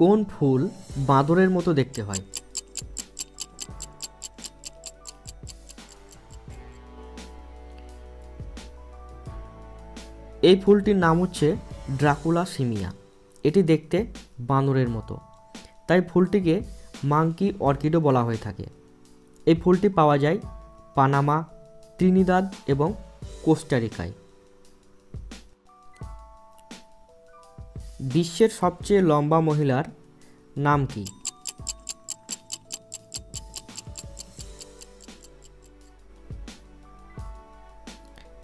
কোন ফুল বাঁদরের মতো দেখতে হয়? এই ফুলটির নাম হচ্ছে ড্রাকুলা সিমিয়া। এটি দেখতে বাঁদরের মতো। তাই ফুলটিকে মাংকি অর্কিডও বলা হয়ে থাকে। এই ফুলটি পাওয়া যায় পানামা, ত্রিনিদাদ এবং কোস্টারিকায়। বিশ্বের সবচেয়ে লম্বা মহিলার নাম কি?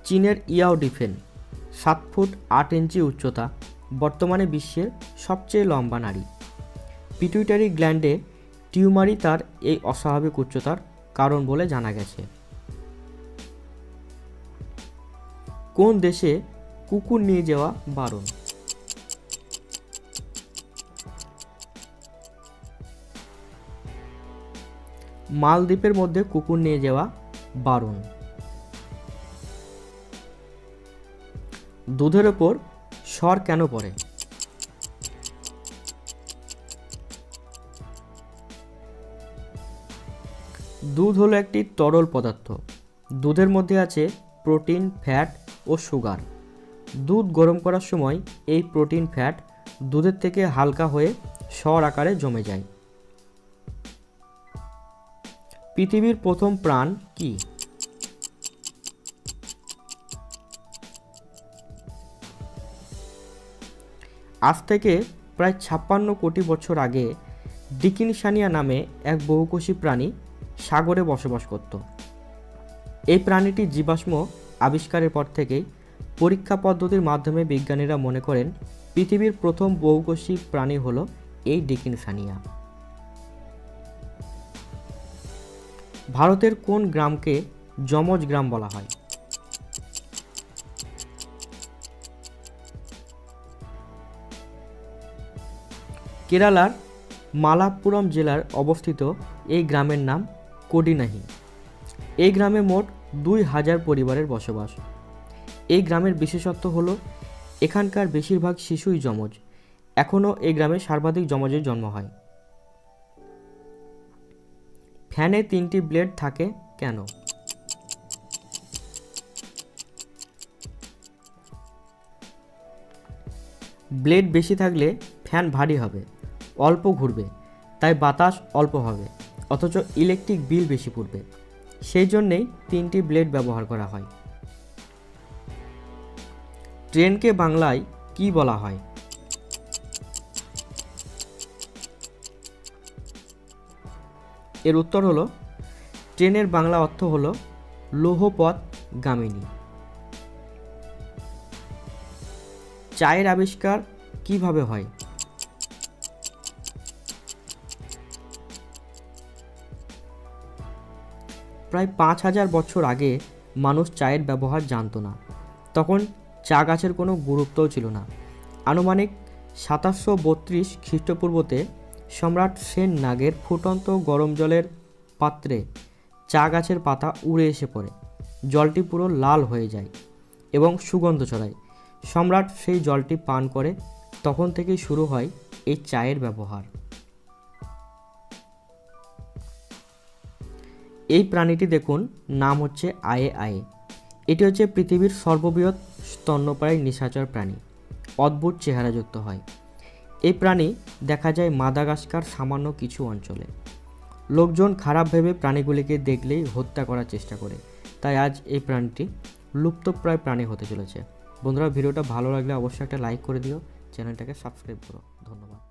চীনের ইয়াও ডিফেন, সাত ফুট আট ইঞ্চি উচ্চতা, বর্তমানে বিশ্বের সবচেয়ে লম্বা নারী। পিটুইটারি গ্ল্যান্ডে টিউমারই তার এই অস্বাভাবিক উচ্চতার কারণ বলে জানা গেছে। কোন দেশে কুকুর নিয়ে যাওয়া বারণ? মালদ্বীপের মধ্যে কুকুর নিয়ে যাওয়া বারণ। দুধের ওপর স্বর কেন পড়ে? দুধ হলো একটি তরল পদার্থ। দুধের মধ্যে আছে প্রোটিন, ফ্যাট ও সুগার। দুধ গরম করার সময় এই প্রোটিন, ফ্যাট দুধের থেকে হালকা হয়ে স্বর আকারে জমে যায়। পৃথিবীর প্রথম প্রাণ কি? আজ থেকে প্রায় ছাপ্পান্ন কোটি বছর আগে ডিকিনসানিয়া নামে এক বহুকোষী প্রাণী সাগরে বসবাস করত। এই প্রাণীটি জীবাশ্ম আবিষ্কারের পর থেকেই পরীক্ষা পদ্ধতির মাধ্যমে বিজ্ঞানীরা মনে করেন পৃথিবীর প্রথম বহুকোষী প্রাণী হলো এই ডিকিনসানিয়া ভারতের কোন গ্রামকে যমজ গ্রাম বলা হয়? কেরালার মালাপ্পুরম জেলার অবস্থিত এই গ্রামের নাম কোডিনাহি। এই গ্রামে মোট দুই হাজার পরিবারের বসবাস। এই গ্রামের বিশেষত্ব হলো, এখানকার বেশিরভাগ শিশুই যমজ। এখনও এই গ্রামে সর্বাধিক যমজের জন্ম হয়। ফ্যানে তিনটি ব্লেড থাকে কেন? ব্লেড বেশি থাকলে ফ্যান ভারী হবে, অল্প ঘুরবে, তাই বাতাস অল্প হবে, অথচ ইলেকট্রিক বিল বেশি পড়বে। সেই জন্যেই তিনটি ব্লেড ব্যবহার করা হয়। ট্রেনকে বাংলায় কি বলা হয়? এর উত্তর হলো, ট্রেনের বাংলা অর্থ হলো, লৌহপথ গামিনী। চায়ের আবিষ্কার কীভাবে হয়? প্রায় পাঁচ হাজার বছর আগে মানুষ চায়ের ব্যবহার জানতো না। তখন চা গাছের কোনো গুরুত্বও ছিল না। আনুমানিক সাতাশশো বত্রিশ খ্রিস্টপূর্বতে সম্রাট সেন নাগের ফুটন্ত গরম জলের পাত্রে চা গাছের পাতা উড়ে এসে পড়ে। জলটি পুরো লাল হয়ে যায় এবং সুগন্ধ ছড়ায়। সম্রাট সেই জলটি পান করে, তখন থেকেই শুরু হয় এই চায়ের ব্যবহার। এই প্রাণীটি দেখুন, নাম হচ্ছে আয়ে আয়ে। এটি হচ্ছে পৃথিবীর সর্ববৃহৎ স্তন্যপায়ী নিশাচর প্রাণী। অদ্ভুত চেহারাযুক্ত হয়। এই প্রাণী দেখা যায় মাদাগাস্কার সামান্য কিছু অঞ্চলে। লোকজন খারাপ ভেবে প্রাণীগুলিকে দেখলেই হত্যা করার চেষ্টা করে। তাই আজ এই প্রাণীটি লুপ্তপ্রায় প্রাণী হতে চলেছে। বন্ধুরা, ভিডিওটা ভালো লাগলে অবশ্যই একটা লাইক করে দিও। চ্যানেলটাকে সাবস্ক্রাইব করো। ধন্যবাদ।